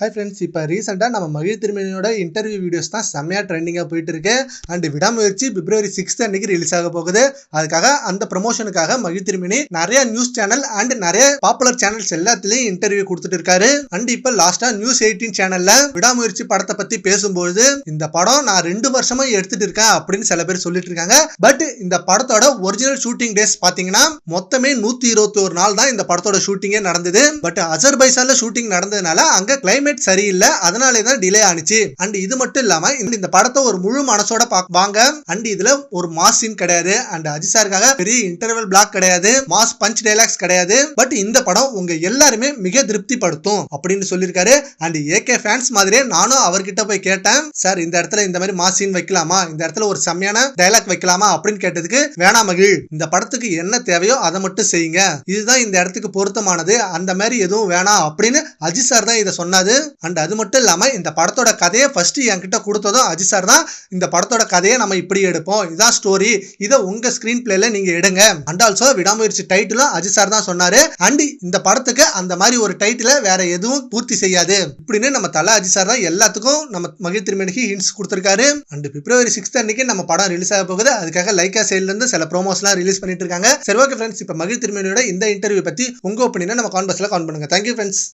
Hi friends இப்போ ரீசெண்டாக நம்ம மகிழ் திருமணியோட இன்டர்வியூ வீடியோஸ் தான் செம்மையாக ட்ரெண்டிங்காக போயிட்டு இருக்கு அண்ட் விடாமுயற்சி பிப்ரவரி சிக்ஸ்த் அன்னைக்கு ரிலீஸ் ஆக போகுது. அதுக்காக அந்த ப்ரமோஷனுக்காக மகிழ் திருமணி நிறைய நியூஸ் சேனல் அண்ட் நிறைய பாப்புலர் சேனல்ஸ் எல்லாத்துலேயும் இன்டர்வியூ கொடுத்துட்டு இருக்காரு. அண்ட் இப்போ லாஸ்ட்டாக நியூஸ் எயிட்டீன் சேனல்ல விடாமுயற்சி படத்தை பற்றி பேசும்பொழுது இந்த படம் நான் ரெண்டு வருஷமா எடுத்துட்டு இருக்கேன் அப்படின்னு சில பேர் சொல்லிட்டு இருக்காங்க. பட் இந்த படத்தோட ஒரிஜினல் ஷூட்டிங் டேஸ் பார்த்தீங்கன்னா மொத்தமே நூற்றி இருபத்தி ஒரு நாள் தான் இந்த படத்தோட ஷூட்டிங்கே நடந்தது. பட் அசர்பைசான்ல ஷூட்டிங் நடந்ததுனால அங்கே கிளைம் கிளைமேட் சரியில்லை அதனாலே தான் டிலே ஆனிச்சு. அண்ட் இது மட்டும் இல்லாம இந்த- படத்தை ஒரு முழு மனசோட பார்ப்பாங்க அண்ட் இதுல ஒரு மாஸ் சீன் கிடையாது. அண்ட் அஜித் சாருக்காக பெரிய இன்டர்வல் பிளாக் கிடையாது. மாஸ் பஞ்ச் டைலாக்ஸ் கிடையாது. பட் இந்த படம் உங்க எல்லாருமே மிக திருப்திப்படுத்தும் அப்படின்னு சொல்லியிருக்காரு. அண்ட் ஏகே ஃபேன்ஸ் மாதிரியே நானும் அவர்கிட்ட போய் கேட்டேன். சார் இந்த இடத்துல இந்த மாதிரி மாஸ் சீன் வைக்கலாமா? இந்த இடத்துல ஒரு செம்மையான டைலாக் வைக்கலாமா? அப்படின்னு கேட்டதுக்கு வேணா மகிழ் இந்த படத்துக்கு என்ன தேவையோ அதை மட்டும் செய்யுங்க. இதுதான் இந்த இடத்துக்கு பொருத்தமானது. அந்த மாதிரி எதுவும் வேணாம் அப்படின்னு அஜித் சார் தான் இதை சொன்னாரு. அண்ட் அது மட்டும் இல்லாமல் இந்த படத்தோட கதையை ஃபர்ஸ்ட் என்கிட்ட கொடுத்ததும் அஜித் சார் தான் இந்த படத்தோட கதையை நம்ம இப்படி எடுப்போம். இதான் ஸ்டோரி இதை உங்க ஸ்கிரீன் பிளேல நீங்க எடுங்க. அண்ட் ஆல்சோ விடாமுயற்சி டைட்டிலும் அஜித் சார் தான் சொன்னாரு. அண்ட் இந்த படத்துக்கு அந்த மாதிரி ஒரு டைட்டில வேற எதுவும் பூர்த்தி செய்யாது. இப்படின்னு நம்ம தலை அஜித் சார் தான் எல்லாத்துக்கும் நம்ம மகிழ் திருமணிக்கு ஹிண்ட்ஸ் கொடுத்துருக்காரு. அண்ட் பிப்ரவரி சிக்ஸ்த் அன்னைக்கு நம்ம படம் ரிலீஸ் ஆக போகுது. அதுக்காக லைக்கா சைட்ல இருந்து சில ப்ரோமோஸ்லாம் ரிலீஸ் பண்ணிட்டு இருக்காங்க. சரி ஓகே ஃப்ரெண்ட்ஸ் இப்போ மகிழ் திருமணியோட இந்த இன்டர்வியூ பத்தி உங்க ஒப்பீனியனை நம்ம கான்பர்ஸ்ல கான் பண்ணுங்க. Thank you friends